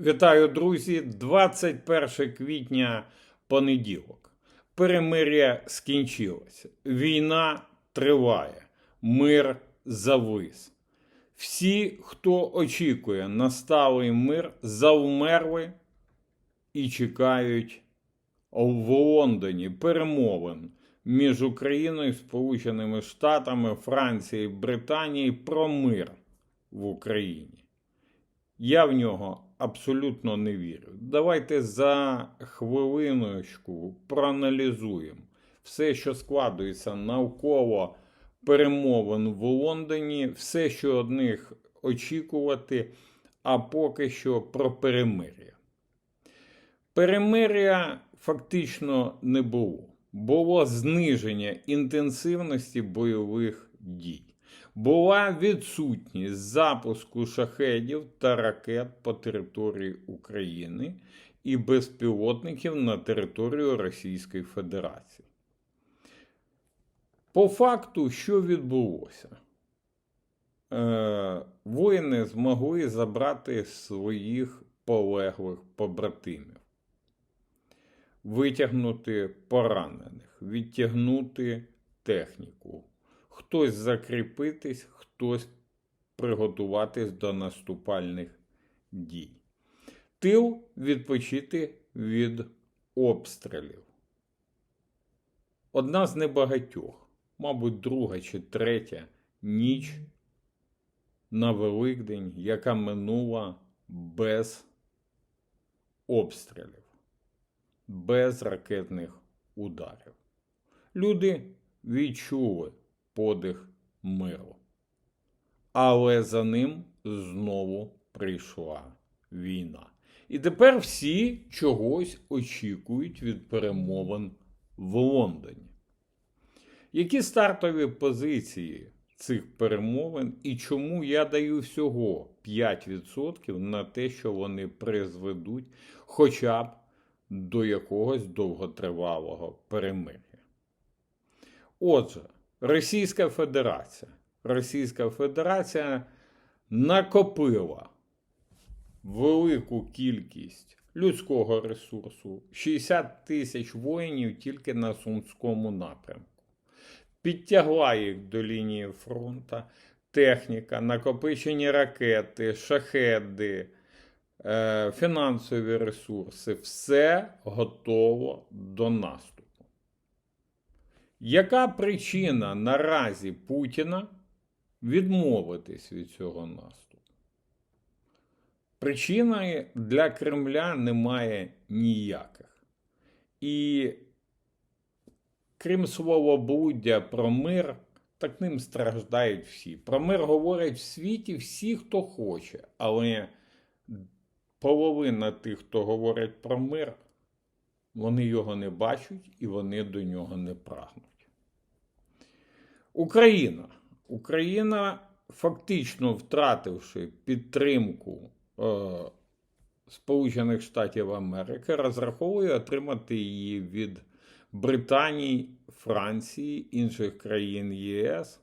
Вітаю, друзі! 21 квітня понеділок. Перемир'я скінчилося. Війна триває, мир завис. Всі, хто очікує на сталий мир, завмерли і чекають в Лондоні перемовин між Україною, Сполученими Штатами, Францією Британією про мир в Україні. Я в нього абсолютно не вірю. Давайте за хвилиночку проаналізуємо все, що складується навколо перемовин в Лондоні, все, що од них очікувати, а поки що про перемир'я. Перемир'я фактично не було. Було зниження інтенсивності бойових дій була відсутність запуску шахедів та ракет по території України і безпілотників на територію Російської Федерації. По факту, що відбулося? Е, воїни змогли забрати своїх полеглих побратимів, витягнути поранених, відтягнути техніку хтось закріпитись, хтось приготуватись до наступальних дій. Тил відпочити від обстрілів. Одна з небагатьох, мабуть, друга чи третя ніч на Великдень, яка минула без обстрілів, без ракетних ударів. Люди відчули подих миру. Але за ним знову прийшла війна. І тепер всі чогось очікують від перемовин в Лондоні. Які стартові позиції цих перемовин і чому я даю всього 5% на те, що вони призведуть хоча б до якогось довготривалого перемир'я? Отже, Російська Федерація. Російська Федерація накопила велику кількість людського ресурсу, 60 тисяч воїнів тільки на Сумському напрямку. Підтягла їх до лінії фронту, техніка, накопичені ракети, шахеди, е, фінансові ресурси все готово до наступу. Яка причина наразі Путіна відмовитись від цього наступу? Причини для Кремля немає ніяких. І крім словоблуддя про мир, так ним страждають всі. Про мир говорять в світі всі, хто хоче, але половина тих, хто говорять про мир, вони його не бачать і вони до нього не прагнуть. Україна. Україна, фактично втративши підтримку е, Сполучених Штатів Америки, розраховує отримати її від Британії, Франції, інших країн ЄС.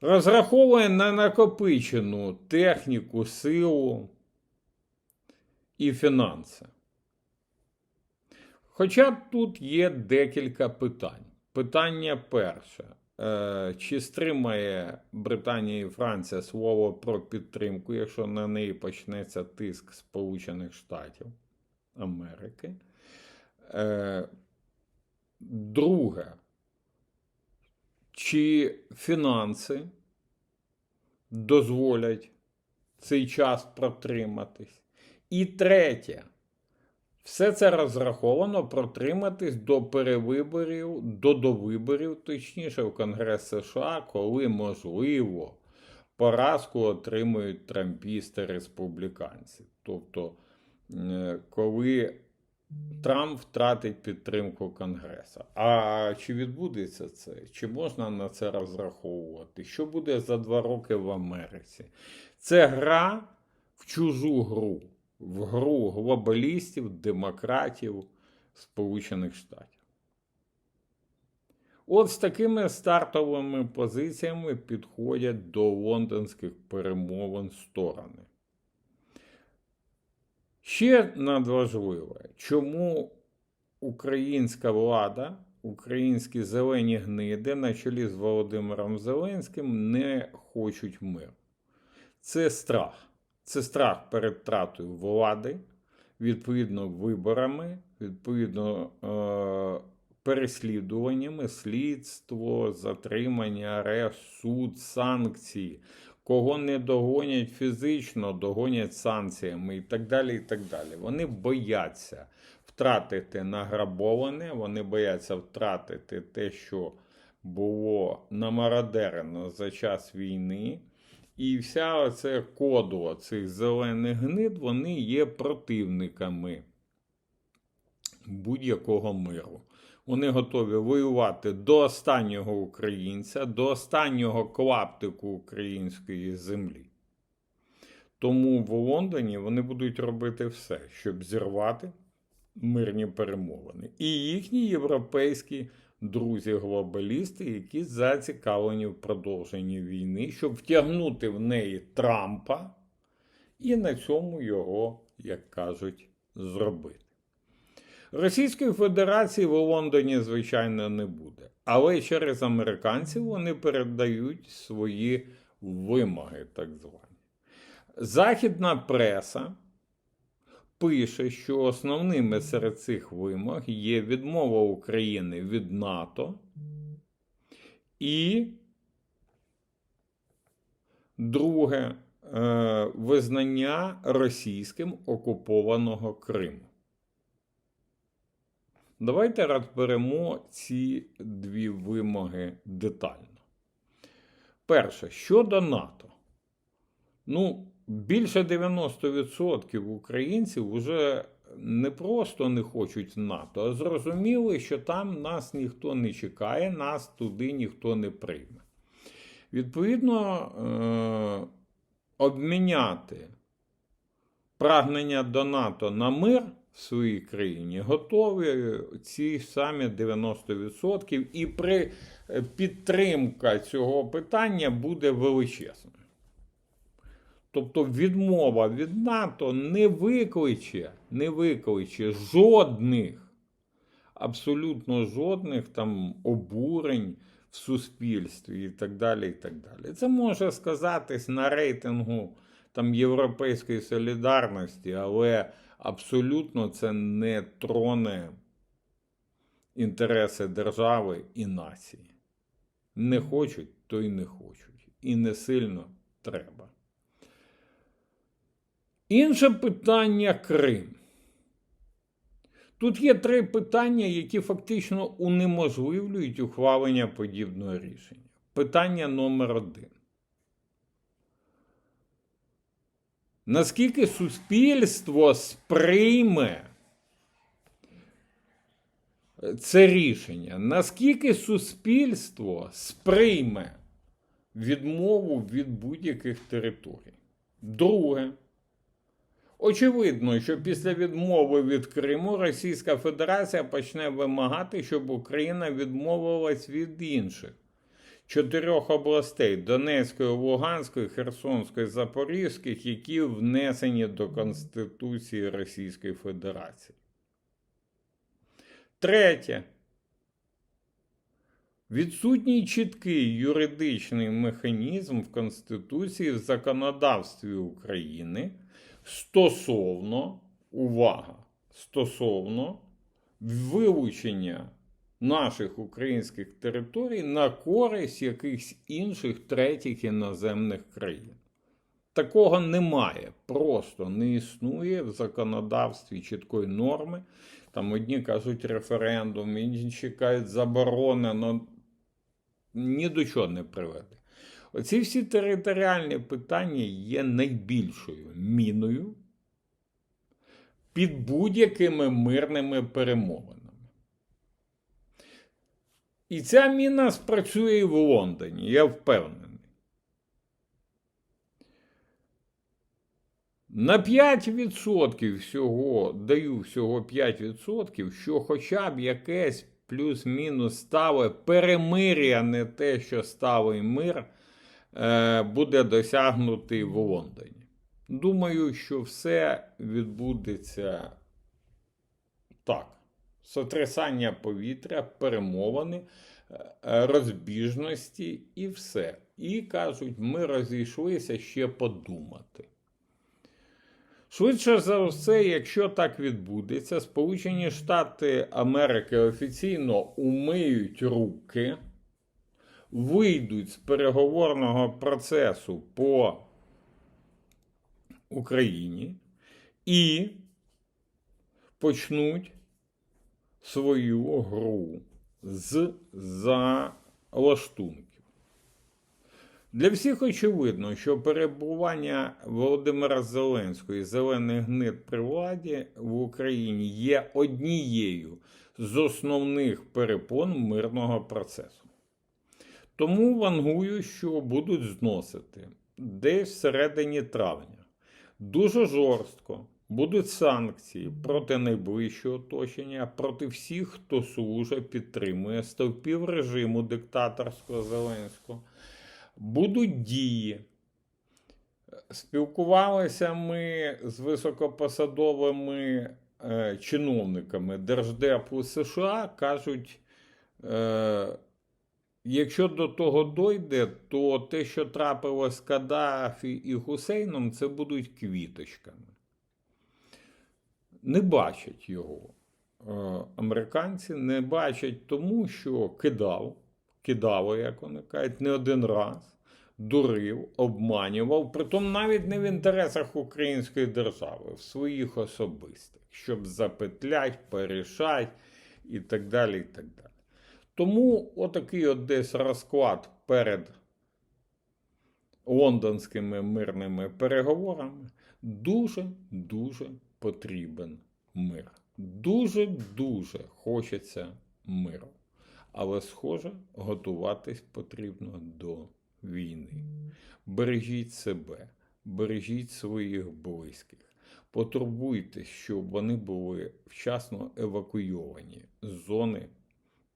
Розраховує на накопичену техніку, силу і фінанси. Хоча тут є декілька питань. Питання перше. Е, чи стримає Британія і Франція слово про підтримку, якщо на неї почнеться тиск Сполучених Штатів Америки? Е, друге, чи фінанси дозволять цей час протриматись? І третє. Все це розраховано протриматись до перевиборів, до довиборів, точніше, в Конгрес США, коли можливо поразку отримують трампісти республіканці. Тобто, коли Трамп втратить підтримку Конгреса. А чи відбудеться це? Чи можна на це розраховувати? Що буде за два роки в Америці? Це гра в чужу гру в гру глобалістів, демократів Сполучених Штатів. От з такими стартовими позиціями підходять до лондонських перемовин сторони. Ще надважливе, чому українська влада, українські зелені гниди на чолі з Володимиром Зеленським не хочуть миру. Це страх. Це страх перед втратою влади, відповідно виборами, відповідно е- переслідуваннями, слідство, затримання, арешт, суд, санкції. Кого не догонять фізично, догонять санкціями і так далі. і так далі. Вони бояться втратити награбоване, вони бояться втратити те, що було намародерено за час війни. І вся оце кодло цих зелених гнид, вони є противниками будь-якого миру. Вони готові воювати до останнього українця, до останнього клаптику української землі. Тому в Лондоні вони будуть робити все, щоб зірвати мирні перемовини. І їхні європейські друзі-глобалісти, які зацікавлені в продовженні війни, щоб втягнути в неї Трампа і на цьому його, як кажуть, зробити. Російської Федерації в Лондоні, звичайно, не буде. Але через американців вони передають свої вимоги, так звані. Західна преса пише, що основними серед цих вимог є відмова України від НАТО і друге е, визнання російським окупованого Криму. Давайте розберемо ці дві вимоги детально. Перше, щодо НАТО. Ну, більше 90% українців вже не просто не хочуть НАТО, а зрозуміли, що там нас ніхто не чекає, нас туди ніхто не прийме. Відповідно, е- обміняти прагнення до НАТО на мир в своїй країні готові ці самі 90%, і при е, підтримка цього питання буде величезною. Тобто відмова від НАТО не викличе, не викличе жодних, абсолютно жодних там обурень в суспільстві і так далі. і так далі. Це може сказатись на рейтингу там Європейської солідарності, але абсолютно це не троне інтереси держави і нації. Не хочуть, то й не хочуть. І не сильно треба. Інше питання Крим. Тут є три питання, які фактично унеможливлюють ухвалення подібного рішення. Питання номер один. Наскільки суспільство сприйме це рішення? Наскільки суспільство сприйме відмову від будь-яких територій? Друге. Очевидно, що після відмови від Криму Російська Федерація почне вимагати, щоб Україна відмовилась від інших чотирьох областей Донецької, Луганської, Херсонської, Запорізьких, які внесені до Конституції Російської Федерації. Третє. Відсутній чіткий юридичний механізм в Конституції в законодавстві України стосовно увага, стосовно вилучення наших українських територій на користь якихось інших третіх іноземних країн. Такого немає, просто не існує в законодавстві чіткої норми. Там одні кажуть референдум, інші кажуть заборонено, ні до чого не приведе. Оці всі територіальні питання є найбільшою міною під будь-якими мирними перемовинами. І ця міна спрацює і в Лондоні, я впевнений. На 5% всього даю всього 5%, що хоча б якесь плюс-мінус стале перемир'я, не те, що сталий мир, е, буде досягнутий в Лондоні. Думаю, що все відбудеться так. Сотрясання повітря, перемовини, е, розбіжності і все. І кажуть, ми розійшлися ще подумати. Швидше за все, якщо так відбудеться, Сполучені Штати Америки офіційно умиють руки, вийдуть з переговорного процесу по Україні і почнуть свою гру з залаштунків. Для всіх очевидно, що перебування Володимира Зеленського і зелених гнид при владі в Україні є однією з основних перепон мирного процесу. Тому вангую, що будуть зносити десь всередині травня. Дуже жорстко будуть санкції проти найближчого оточення, проти всіх, хто служить, підтримує стовпів режиму диктаторського Зеленського. Будуть дії. Спілкувалися ми з високопосадовими е, чиновниками Держдепу США, кажуть, е, якщо до того дойде, то те, що трапилось з Каддафі і Гусейном, це будуть квіточками. Не бачать його. Е, Американці не бачать тому, що кидав, кидало, як вони кажуть, не один раз, дурив, обманював, притом навіть не в інтересах української держави, в своїх особистих, щоб запетлять, порішать і так далі. і так далі. Тому отакий от десь розклад перед лондонськими мирними переговорами дуже-дуже потрібен мир. Дуже-дуже хочеться миру. Але, схоже, готуватись потрібно до війни. Бережіть себе, бережіть своїх близьких. Потурбуйтесь, щоб вони були вчасно евакуйовані з зони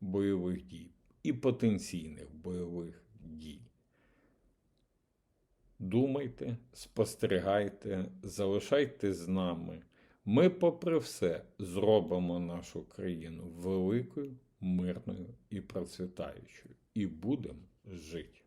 бойових дій і потенційних бойових дій. Думайте, спостерігайте, залишайте з нами. Ми, попри все, зробимо нашу країну великою, мирною і процвітаючою, і будемо жити.